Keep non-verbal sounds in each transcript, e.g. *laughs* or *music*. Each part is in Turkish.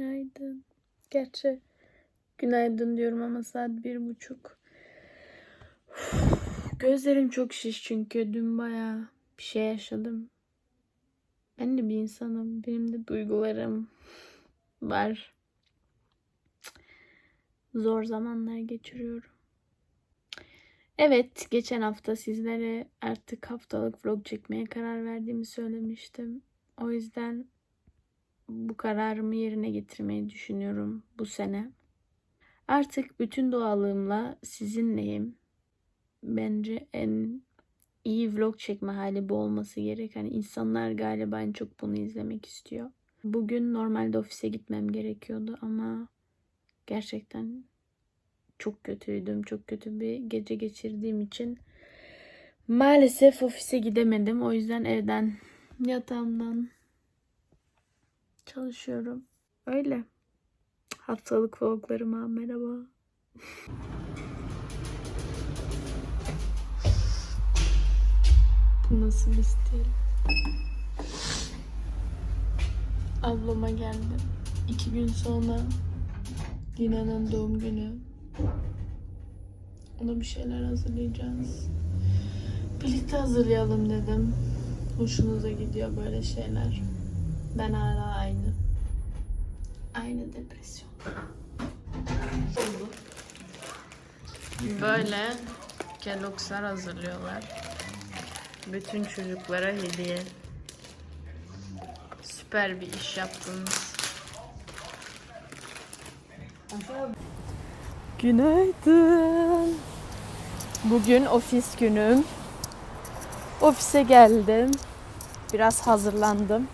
Günaydın. Gerçi günaydın diyorum ama saat bir buçuk. Gözlerim çok şiş çünkü dün bayağı bir şey yaşadım. Ben de bir insanım. Benim de duygularım var. Zor zamanlar geçiriyorum. Evet, geçen hafta sizlere artık haftalık vlog çekmeye karar verdiğimi söylemiştim. O yüzden bu kararımı yerine getirmeyi düşünüyorum bu sene. Artık bütün doğallığımla sizinleyim. Bence en iyi vlog çekme hali bu olması gerek. Hani insanlar galiba en çok bunu izlemek istiyor. Bugün normalde ofise gitmem gerekiyordu ama gerçekten çok kötüydüm. Çok kötü bir gece geçirdiğim için maalesef ofise gidemedim. O yüzden evden yatağımdan çalışıyorum. Öyle. Haftalık vloglarıma merhaba. Bu nasıl bir stil? Ablama geldim. İki gün sonra Dina'nın doğum günü. Ona bir şeyler hazırlayacağız. Birlikte hazırlayalım dedim. Hoşunuza gidiyor böyle şeyler. Ben hala aynı. Aynı depresyon. Böyle Kellogg'slar hazırlıyorlar. Bütün çocuklara hediye. Süper bir iş yaptınız. Günaydın. Bugün ofis günüm. Ofise geldim. Biraz hazırlandım.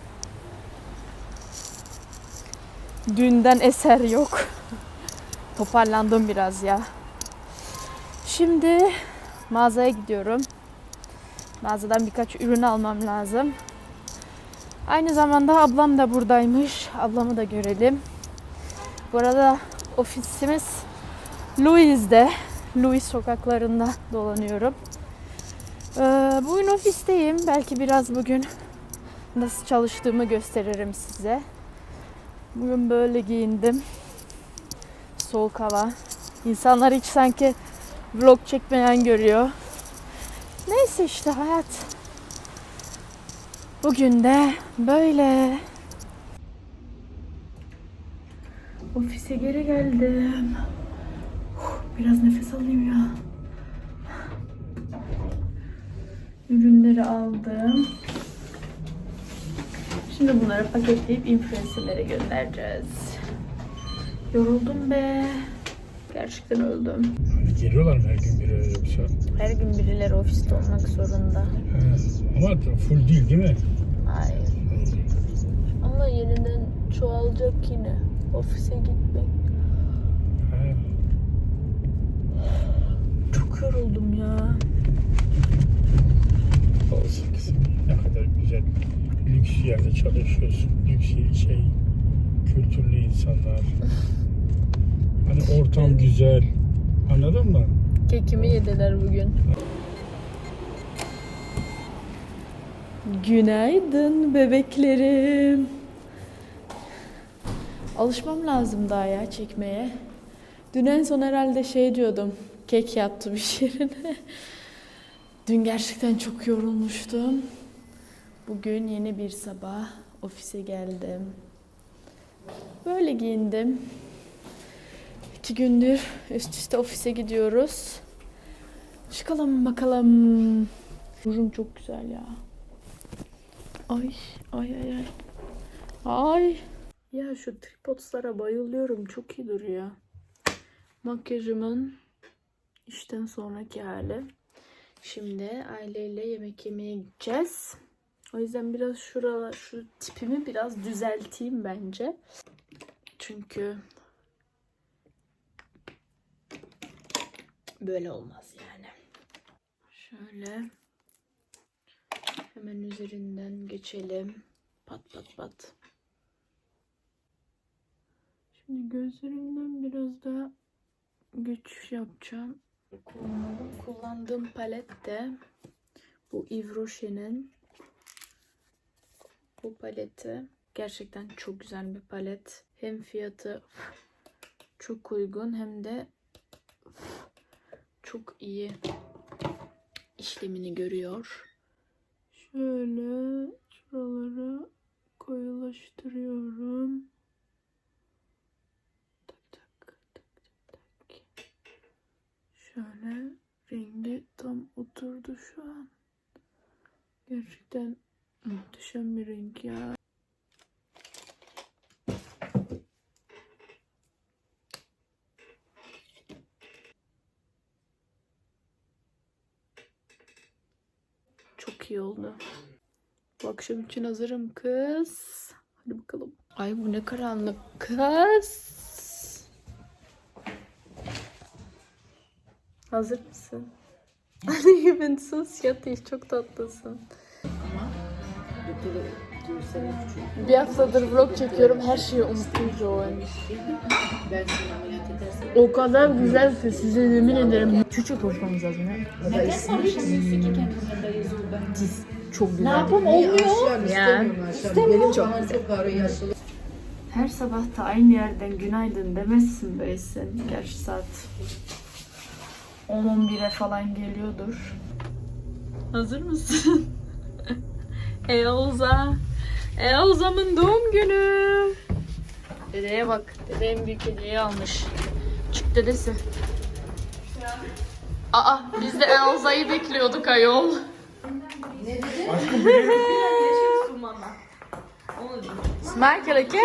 Dünden eser yok. Toparlandım biraz ya. Şimdi mağazaya gidiyorum. Mağazadan birkaç ürün almam lazım. Aynı zamanda ablam da buradaymış. Ablamı da görelim. Bu arada ofisimiz Louis'de. Louis sokaklarında dolanıyorum. Ee, bugün ofisteyim. Belki biraz bugün nasıl çalıştığımı gösteririm size. Bugün böyle giyindim. Soğuk hava. İnsanlar hiç sanki vlog çekmeyen görüyor. Neyse işte hayat. Bugün de böyle. Ofise geri geldim. Biraz nefes alayım ya. Ürünleri aldım. Şimdi bunları paketleyip influencerlere göndereceğiz. Yoruldum be. Gerçekten öldüm. Geliyorlar mı her gün biri yoksa? Her gün birileri ofiste olmak zorunda. He. Ama full değil değil mi? Hayır. Ama yeniden çoğalacak yine. Ofise gitmek. He. Çok yoruldum ya. Olsun kızım. Ne kadar güzel. Lüks yerde çalışıyorsun. Lüks şey, kültürlü insanlar. Hani ortam güzel. Anladın mı? Kekimi yediler bugün. Günaydın bebeklerim. Alışmam lazım daha ya çekmeye. Dün en son herhalde şey diyordum. Kek yaptım iş *laughs* yerine. Dün gerçekten çok yorulmuştum. Bugün yeni bir sabah ofise geldim. Böyle giyindim. İki gündür üst üste ofise gidiyoruz. Çıkalım bakalım. Rujum çok güzel ya. Ay, ay, ay, ay. Ay. Ya şu tripodlara bayılıyorum. Çok iyi duruyor. Makyajımın işten sonraki hali. Şimdi aileyle yemek yemeye gideceğiz. O yüzden biraz şuralar, şu tipimi biraz düzelteyim bence. Çünkü böyle olmaz yani. Şöyle hemen üzerinden geçelim. Pat pat pat. Şimdi gözlerimden biraz daha güç yapacağım. Kullandığım palet de bu Yves Rocher'in bu paleti. Gerçekten çok güzel bir palet. Hem fiyatı *laughs* çok uygun hem de çok iyi işlemini görüyor. Şöyle şuraları koyulaştırıyorum. Tak tak tak tak tak. Şöyle rengi tam oturdu şu an. Gerçekten muhteşem bir renk ya. Çok iyi oldu. Bu akşam için hazırım kız. Hadi bakalım. Ay bu ne karanlık kız. Hazır mısın? *laughs* Anne ben sus çok tatlısın. Bir haftadır vlog çekiyorum her şeyi unuttum Joan. O kadar güzel ki size yemin ederim. Çocuk konuşmamız lazım ya. Diz çok güzel. Ne yapalım olmuyor. Yani. Çok güzel. Her sabah da aynı yerden günaydın demezsin be sen. Gerçi saat 10-11'e falan geliyordur. Hazır mısın? Elza. Elza'mın doğum günü. Dedeye bak. Dede en büyük hediyeyi almış. Çık dedesi. Aa biz de Elza'yı bekliyorduk ayol. *laughs* Merkel Ake.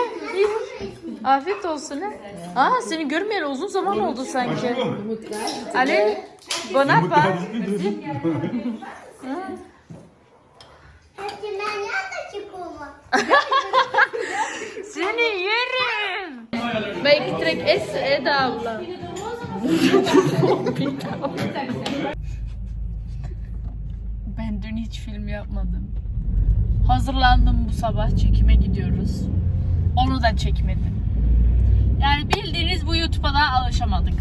Afiyet olsun. he. Aa seni görmeyeli uzun zaman oldu sanki. Ali, bon Seni yerim. Belki direkt es Eda abla. ben dün hiç film yapmadım. Hazırlandım bu sabah çekime gidiyoruz. Onu da çekmedim. Yani bildiğiniz bu YouTube'a da alışamadık.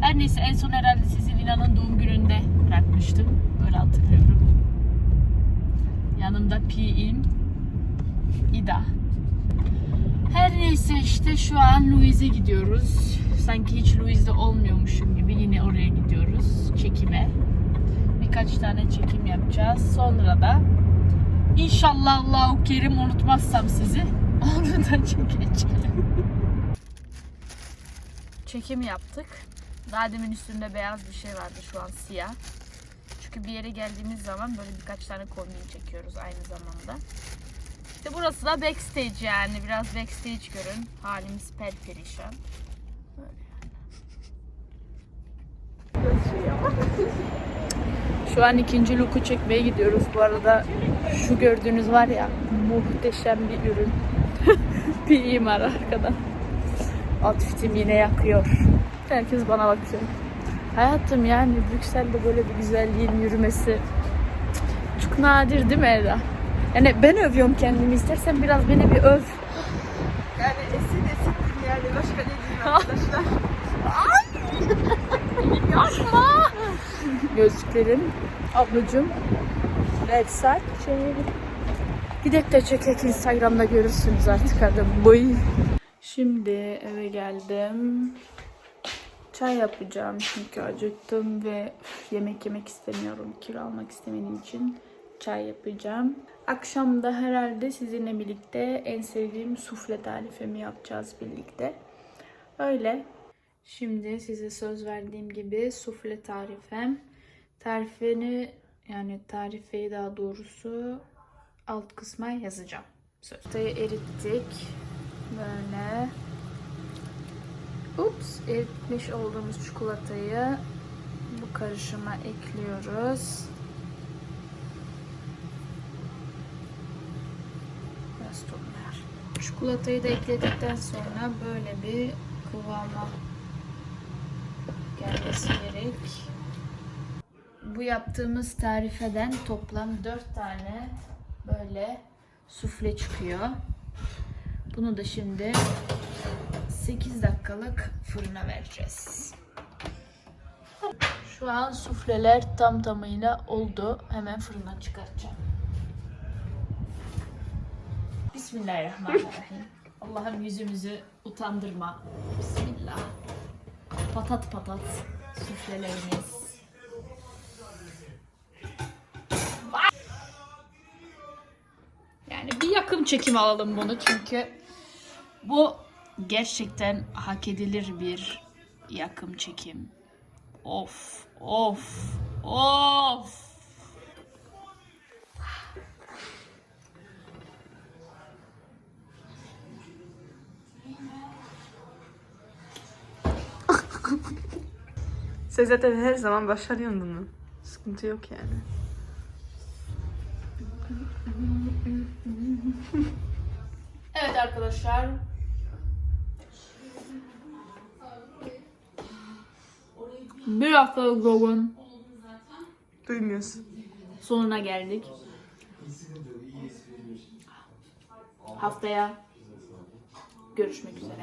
Her neyse en son herhalde sizi Lina'nın doğum gününde bırakmıştım. Öyle hatırlıyorum. Yanımda Pi'im. İda. Her neyse işte şu an Louis'e gidiyoruz. Sanki hiç Louis'de olmuyormuşum gibi yine oraya gidiyoruz çekime. Birkaç tane çekim yapacağız. Sonra da inşallah Allahu Kerim unutmazsam sizi *laughs* onu da çekeceğim. Çekim yaptık. Daha üstünde beyaz bir şey vardı şu an siyah. Çünkü bir yere geldiğimiz zaman böyle birkaç tane kombin çekiyoruz aynı zamanda. İşte burası da backstage yani. Biraz backstage görün. Halimiz perperişan. Böyle yani. Şu an ikinci look'u çekmeye gidiyoruz. Bu arada şu gördüğünüz var ya muhteşem bir ürün. *laughs* Piyim var arkadan. Outfit'im yine yakıyor. Herkes bana bakıyor. Hayatım yani Brüksel'de böyle bir güzelliğin yürümesi çok nadir değil mi Eda? Yani ben övüyorum kendimi. İstersen biraz beni bir öv. Yani esin esin yani başka ne diyeyim *laughs* arkadaşlar. Yapma. Gözlüklerim, ablacığım, Versace. Gidek de çekek Instagram'da görürsünüz artık adım. Boy. Şimdi eve geldim. Çay yapacağım çünkü acıktım ve yemek yemek istemiyorum. Kilo almak istemediğim için çay yapacağım. Akşam da herhalde sizinle birlikte en sevdiğim sufle tarifimi yapacağız birlikte. Öyle. Şimdi size söz verdiğim gibi sufle tarifem. Tarifini yani tarifeyi daha doğrusu alt kısma yazacağım. Sözde erittik. Böyle. Ups, eritmiş olduğumuz çikolatayı bu karışıma ekliyoruz. Biraz toplar. Çikolatayı da ekledikten sonra böyle bir kıvama gelmesi gerek. Bu yaptığımız tarifeden toplam 4 tane böyle sufle çıkıyor. Bunu da şimdi 8 dakikalık fırına vereceğiz. Şu an sufleler tam tamıyla oldu. Hemen fırından çıkartacağım. Bismillah. Bismillahirrahmanirrahim. Allah'ım yüzümüzü utandırma. Bismillah. Patat patat süflelerimiz. Yani bir yakın çekim alalım bunu çünkü bu gerçekten hak edilir bir yakın çekim. Of, of, of. Sen zaten her zaman başarıyorsun bunu. Sıkıntı yok yani. Evet arkadaşlar. Bir haftalık vlogun Duymuyorsun. sonuna geldik. Haftaya görüşmek üzere.